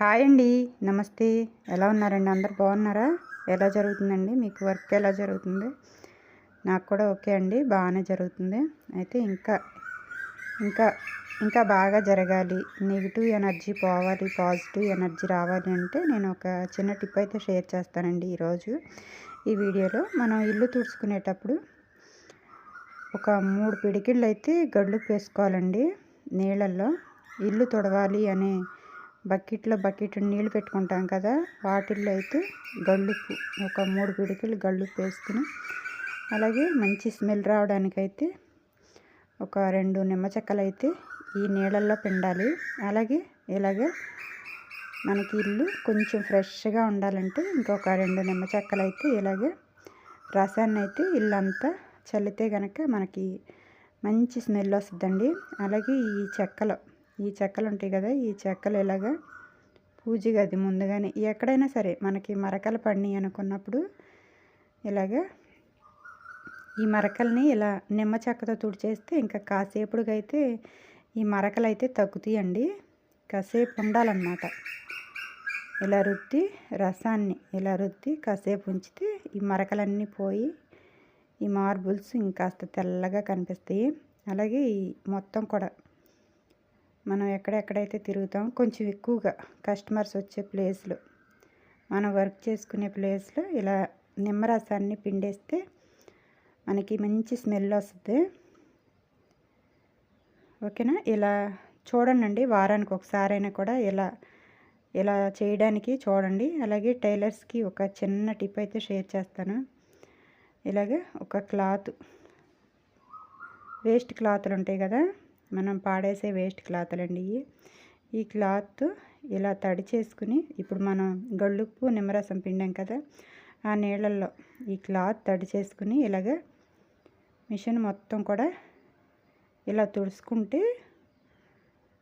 Hi అండి. నమస్తే. ఎలా ఉన్నారండి? అందరు బాగున్నారా? ఎలా జరుగుతుందండి? మీకు వర్క్ ఎలా జరుగుతుంది? నాకు కూడా ఓకే అండి. బాగానే జరుగుతుంది. అయితే ఇంకా ఇంకా ఇంకా బాగా జరగాలి. నెగిటివ్ ఎనర్జీ పోవాలి పాజిటివ్ ఎనర్జీ రావాలి అంటే నేను ఒక చిన్న టిప్ అయితే షేర్ చేస్తానండి ఈరోజు. ఈ వీడియోలో మనం ఇల్లు తుడుచుకునేటప్పుడు ఒక మూడు పిడికిళ్ళు అయితే గడ్లు వేసుకోవాలండి. నీళ్ళల్లో ఇల్లు తుడవాలి అనే బకెట్లో బకెట్ నీళ్ళు పెట్టుకుంటాం కదా వాటిల్లో అయితే గళ్ళుప్పు ఒక మూడు పిడికిలు గళ్ళుప్పు వేసుకుని అలాగే మంచి స్మెల్ రావడానికైతే ఒక రెండు నిమ్మ చెక్కలు అయితే ఈ నీళ్ళల్లో పిండాలి. అలాగే ఇలాగే మనకి ఇల్లు కొంచెం ఫ్రెష్గా ఉండాలంటే ఇంకొక రెండు నిమ్మ చెక్కలు అయితే ఇలాగే రసాన్ని అయితే ఇల్లంతా చల్లితే కనుక మనకి మంచి స్మెల్ వస్తుందండి. అలాగే ఈ చెక్కలు ఈ చెక్కలు ఉంటాయి కదా ఈ చెక్కలు ఇలాగా పూజ గది ముందుగానే. ఎక్కడైనా సరే మనకి మరకలు పడినాయి అనుకున్నప్పుడు ఇలాగా ఈ మరకల్ని ఇలా నిమ్మ చెక్కతో తుడిచేస్తే ఇంకా కాసేపుడికైతే ఈ మరకలు అయితే తగ్గుతాయండి. కాసేపు ఉండాలన్నమాట. ఇలా రుద్ది రసాన్ని ఇలా రుద్ది కాసేపు ఉంచితే ఈ మరకలన్నీ పోయి ఈ మార్బుల్స్ ఇంకాస్త తెల్లగా కనిపిస్తాయి. అలాగే ఈ మొత్తం కూడా మనం ఎక్కడెక్కడైతే తిరుగుతాం కొంచెం ఎక్కువగా కస్టమర్స్ వచ్చే ప్లేస్లో. మనం వర్క్ చేసుకునే ప్లేస్లో ఇలా నిమ్మరసాన్ని పిండేస్తే మనకి మంచి స్మెల్ వస్తుంది. ఓకేనా? ఇలా చూడండి వారానికి ఒకసారైనా కూడా ఇలా ఇలా చేయడానికి చూడండి. అలాగే టైలర్స్కి ఒక చిన్న టిప్ అయితే షేర్ చేస్తాను. ఇలాగే ఒక క్లాత్ వేస్ట్ క్లాత్లు ఉంటాయి కదా? మనం పాడేసే వేస్ట్ క్లాత్లు అండి ఇవి. ఈ క్లాత్ ఇలా తడి చేసుకుని ఇప్పుడు మనం గళ్ళుప్పు నిమ్మరసం పిండాం కదా ఆ నీళ్ళల్లో ఈ క్లాత్ తడి చేసుకుని ఇలాగ మిషన్ మొత్తం కూడా ఇలా తుడుచుకుంటే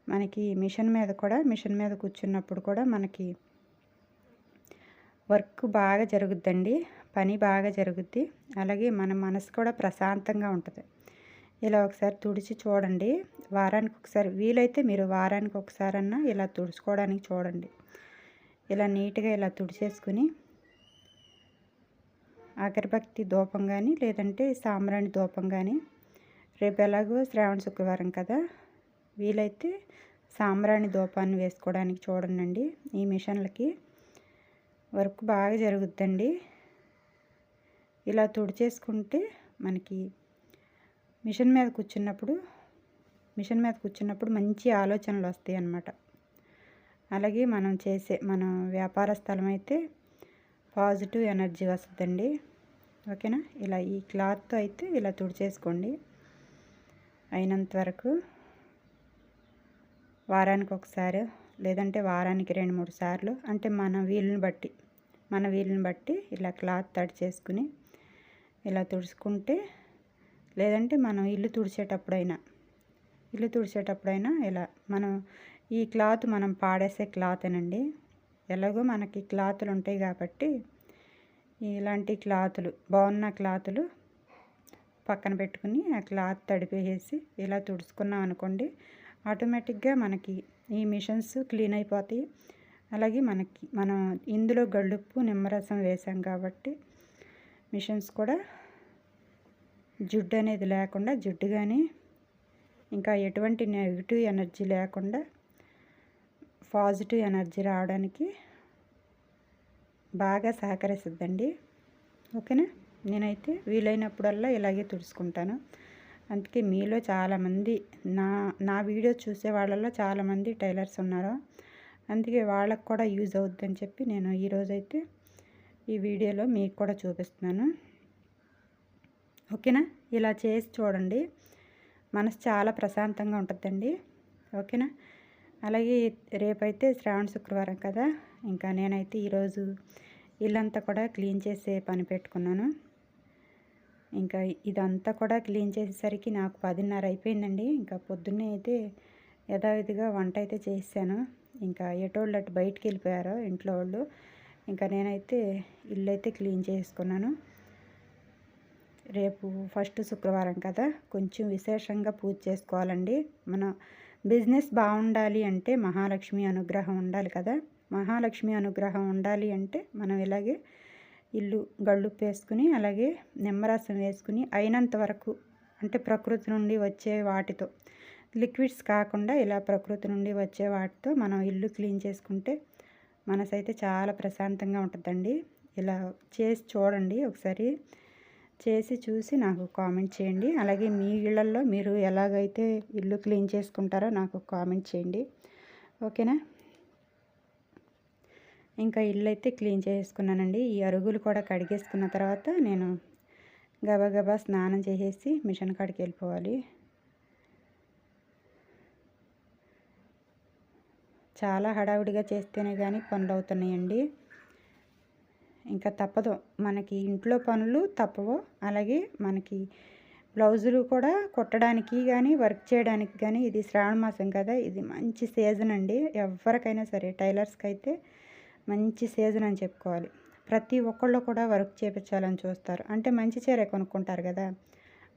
మనకి మిషన్ మీద కూడా మిషన్ మీద కూర్చున్నప్పుడు కూడా మనకి వర్క్ బాగా జరుగుద్దండి పని బాగా జరుగుద్ది. అలాగే మన మనసు కూడా ప్రశాంతంగా ఉంటుంది. ఇలా ఒకసారి తుడిచి చూడండి. వారానికి ఒకసారి వీలైతే మీరు వారానికి ఒకసారన్నా ఇలా తుడుచుకోవడానికి చూడండి. ఇలా నీట్గా ఇలా తుడిచేసుకుని అగరబత్తి దూపం కానీ లేదంటే సాంబ్రాణి దూపం కానీ రేపు ఎలాగో శ్రావణ శుక్రవారం కదా వీలైతే సాంబ్రాణి దూపాన్ని వేసుకోవడానికి చూడండి ఈ మిషన్లకి వర్క్ బాగా జరుగుద్దండి. ఇలా తుడిచేసుకుంటే మనకి మిషన్ మీద కూర్చున్నప్పుడు మిషన్ మీద కూర్చున్నప్పుడు మంచి ఆలోచనలు వస్తాయి అన్నమాట. అలాగే మనం చేసే మన వ్యాపార స్థలం అయితే పాజిటివ్ ఎనర్జీ వస్తుందండి. ఓకేనా? ఇలా ఈ క్లాత్తో అయితే ఇలా తుడిచేసుకోండి. అయినంత వరకు వారానికి ఒకసారి లేదంటే వారానికి రెండు మూడు సార్లు అంటే మన వీలుని బట్టి మన వీలుని బట్టి ఇలా క్లాత్ తడి చేసుకుని ఇలా తుడుచుకుంటే లేదంటే మనం ఇల్లు తుడిచేటప్పుడైనా ఇల్లు తుడిచేటప్పుడైనా ఇలా మనం ఈ క్లాత్ మనం పాడేసే క్లాత్నండి. ఎలాగో మనకి క్లాతులు ఉంటాయి కాబట్టి ఇలాంటి క్లాతులు బాగున్న క్లాతులు పక్కన పెట్టుకుని ఆ క్లాత్ తడిపేసి ఇలా తుడుచుకున్నాం అనుకోండి ఆటోమేటిక్గా మనకి ఈ మిషన్స్ క్లీన్ అయిపోతాయి. అలాగే మనకి మనం ఇందులో గళ్ళుప్పు నిమ్మరసం వేసాం కాబట్టి మిషన్స్ కూడా జుడ్డు అనేది లేకుండా జుడ్డు కానీ ఇంకా ఎటువంటి నెగిటివ్ ఎనర్జీ లేకుండా పాజిటివ్ ఎనర్జీ రావడానికి బాగా సహకరిస్తుందండి. ఓకేనా? నేనైతే వీలైనప్పుడల్లా ఇలాగే తుడుచుకుంటాను. అందుకే మీలో చాలామంది నా నా వీడియో చూసే వాళ్ళలో చాలామంది టైలర్స్ ఉన్నారు. అందుకే వాళ్ళకు కూడా యూజ్ అవుద్దని చెప్పి నేను ఈరోజైతే ఈ వీడియోలో మీకు కూడా చూపిస్తున్నాను. ఓకేనా? ఇలా చేసి చూడండి. మనసు చాలా ప్రశాంతంగా ఉంటుందండి. ఓకేనా? అలాగే రేపైతే శ్రావణ శుక్రవారం కదా. ఇంకా నేనైతే ఈరోజు ఇల్లంతా కూడా క్లీన్ చేసే పని పెట్టుకున్నాను. ఇంకా ఇదంతా కూడా క్లీన్ చేసేసరికి నాకు పదిన్నర అయిపోయిందండి. ఇంకా పొద్దున్నే అయితే యథావిధిగా వంట అయితే చేశాను ఇంకా ఎటోళ్ళు అటు బయటికి వెళ్ళిపోయారో ఇంట్లో వాళ్ళు. ఇంకా నేనైతే ఇల్లు అయితే క్లీన్ చేసుకున్నాను. రేపు ఫస్ట్ శుక్రవారం కదా. కొంచెం విశేషంగా పూజ చేసుకోవాలండి. మనం బిజినెస్ బాగుండాలి అంటే మహాలక్ష్మి అనుగ్రహం ఉండాలి కదా. మహాలక్ష్మి అనుగ్రహం ఉండాలి అంటే మనం ఇలాగే ఇల్లు గళ్ళుప్పు వేసుకుని అలాగే నిమ్మరసం వేసుకుని అయినంత వరకు అంటే ప్రకృతి నుండి వచ్చే వాటితో లిక్విడ్స్ కాకుండా ఇలా ప్రకృతి నుండి వచ్చే వాటితో మనం ఇల్లు క్లీన్ చేసుకుంటే మనసైతే చాలా ప్రశాంతంగా ఉంటుందండి. ఇలా చేసి చూడండి ఒకసారి. చేసి చూసి నాకు కామెంట్ చేయండి. అలాగే మీ ఇళ్ళల్లో మీరు ఎలాగైతే ఇల్లు క్లీన్ చేసుకుంటారో నాకు కామెంట్ చేయండి. ఓకేనా? ఇంకా ఇల్లు అయితే క్లీన్ చేసుకున్నానండి. ఈ అరుగులు కూడా కడిగేసుకున్న తర్వాత నేను గబగబా స్నానం చేసేసి మిషన్ కాడికి వెళ్ళిపోవాలి. చాలా హడావుడిగా చేస్తేనే కానీ పనులు అవుతున్నాయండి. ఇంకా తప్పదు. మనకి ఇంట్లో పనులు తప్పవు. అలాగే మనకి బ్లౌజులు కూడా కుట్టడానికి కానీ వర్క్ చేయడానికి కానీ ఇది శ్రావణ మాసం కదా ఇది మంచి సీజన్ అండి. ఎవరికైనా సరే టైలర్స్కి అయితే మంచి సీజన్ అని చెప్పుకోవాలి. ప్రతి ఒక్కళ్ళు కూడా వర్క్ చేయించాలని చూస్తారు. అంటే మంచి చీర కొనుక్కుంటారు కదా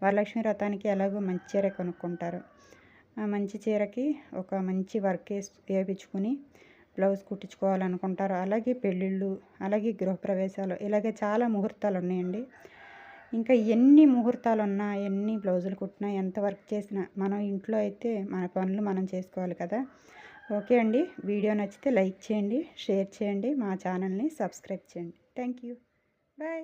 వరలక్ష్మి వ్రతానికి ఎలాగో మంచి చీర కొనుక్కుంటారు. ఆ మంచి చీరకి ఒక మంచి వర్క్ వేసి వేయించుకుని బ్లౌజ్ కుట్టించుకోవాలనుకుంటారు అలాగే పెళ్ళిళ్ళు అలాగే గృహప్రవేశాలు ఇలాగే చాలా ముహూర్తాలు ఉన్నాయండి ఇంకా ఎన్ని ముహూర్తాలు ఉన్నా ఎన్ని బ్లౌజులు కుట్టినా ఎంత వర్క్ చేసినా మనం ఇంట్లో అయితే మన పనులు మనం చేసుకోవాలి కదా. ఓకే అండి వీడియో నచ్చితే లైక్ చేయండి షేర్ చేయండి మా ఛానల్ని సబ్స్క్రైబ్ చేయండి. Thank you. బాయ్.